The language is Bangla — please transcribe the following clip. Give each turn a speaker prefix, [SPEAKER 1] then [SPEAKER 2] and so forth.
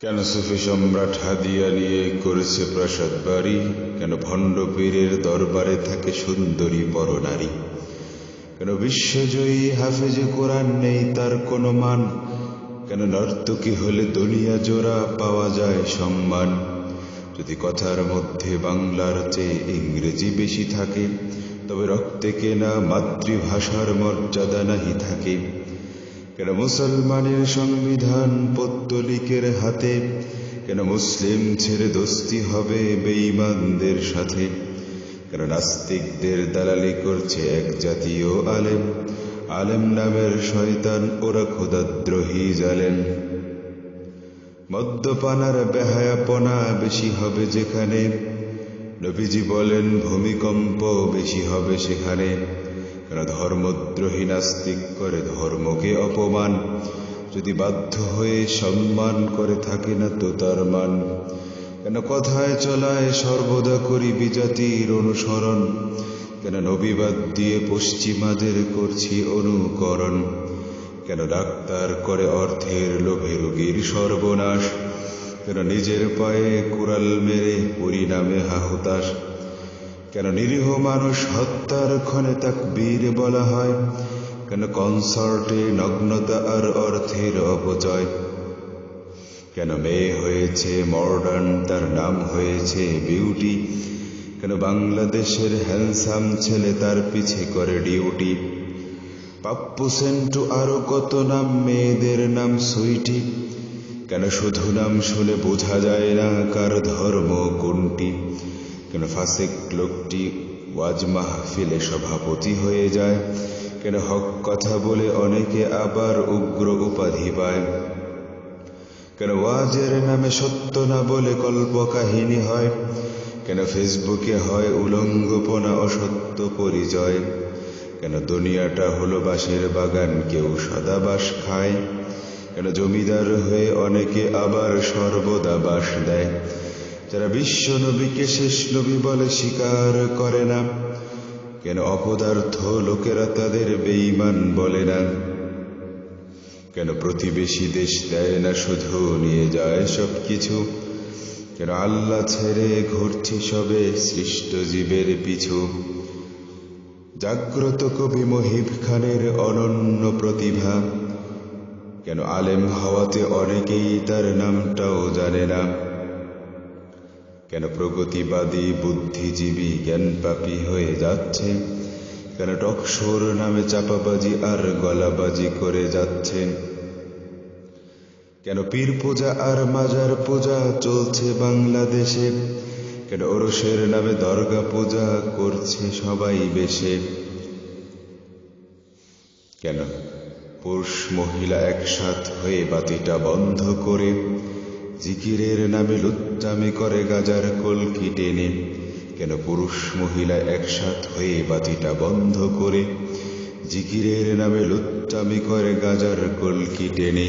[SPEAKER 1] কেন সুফি সম্রাট হাদিয়া নিয়ে করেছে প্রাসাদ বাড়ি? কেন ভণ্ড পীরের দরবারে থাকে সুন্দরী পরনারী? কেন বিশ্বজয়ী হাফেজে কোরআন নেই তার কোনো মান? কেন নর্তকী হলে দুনিয়া জোড়া পাওয়া যায় সম্মান? যদি কথার মধ্যে বাংলার চেয়ে ইংরেজি বেশি থাকে, তবে রক্তে কেনা মাতৃভাষার মর্যাদা নাহি থাকে। কেন মুসলমানের সংবিধান পত্তলিকের হাতে? কেন মুসলিম ছেড়ে দোস্তি হবে বেঈমানদের সাথে? কেন নাস্তিকদের দালালি করছে এক জাতীয় আলেম? আলেম নামের শয়তান, ওরা খোদাদ্রোহী জালেন মদ্যপানার বেহায়াপনা বেশি হবে যেখানে। নবীজি বলেন ভূমিকম্প বেশি হবে সেখানে। কেন ধর্মদ্রোহী নাস্তিক করে ধর্মকে অপমান। যদি বাধ্য হয়ে সম্মান করে থাকে না তো তার মান। কেন কথায় চলায় সর্বদা করি বিজাতির অনুসরণ। কেন নবীবাদ দিয়ে পশ্চিমাদের করছি অনুকরণ। কেন ডাক্তার করে অর্থের লোভে রোগীর সর্বনাশ। কেন নিজের পায়ে কুড়াল মেরে পরিণামে হাহুতাশ। কেন নিরীহ মানুষ হত্যার ক্ষণে তাক বীর বলা হয়? কেন কনসার্টে নগ্নতা আর অর্থের অপচয়? কেন মেয়ে হয়েছে মডার্ন, তার নাম হয়েছে বিউটি? কেন বাংলাদেশের হ্যান্ডসাম ছেলে তার পিছে করে ডিউটি? পাপ্পু সেন্টু আরও কত নাম মেয়েদের নাম সুইটি? কেন শুধু নাম শুনে বোঝা যায় না কার ধর্ম কোনটি? কেন ফাসেক লোকটি ওয়াজ মাহফিলে সভাপতি হয়ে যায়। কেন হক কথা বলে অনেকে আবার উগ্র উপাধি পায়। কেন ওয়াজের নামে সত্য না বলে কল্প কাহিনী হয়। কেন ফেসবুকে হয় উলঙ্গপনা অসত্য পরিচয়। কেন দুনিয়াটা হলো বাঁশের বাগান, কেউ সাদা বাস খায়। কেন জমিদার হয়ে অনেকে আবার সর্বদা বাস দেয়। যারা বিশ্ব নবীকে শেষ নবী বলে স্বীকার করে না, কেন অপদার্থ লোকেরা তাদের বেঈমান বলে না? কেন প্রতিবেশী দেশ দেয় না শুধু নিয়ে যায় সব কিছু কেন আল্লাহ ছেড়ে ঘুরছি সবে সৃষ্ট জীবের পিছু? জাগ্রত কবি মহিব খানের অনন্য প্রতিভা। কেন আলেম হওয়াতে অনেকেই তার নামটাও জানে না? কেন প্রগতিবাদী বুদ্ধিজীবী জ্ঞানপাপী হয়ে যাচ্ছে? কেন টকসোর নামে চাপাবাজি আর গলাবাজি করে যাচ্ছে? কেন পীর পূজা আর মাজার পূজা চলছে বাংলাদেশে? কেন ওরসের নামে দর্গা পূজা করছে সবাই বেশে? কেন পুরুষ মহিলা একসাথ হয়ে বাতিটা বন্ধ করে? জিকিরের নামে লুচ্চামি করে গাজার কলকি টেনে, কেন পুরুষ মহিলা একসাথ হয়ে বাতিটা বন্ধ করে জিকিরের নামে লুচ্চামি করে গাজার কলকি টেনে।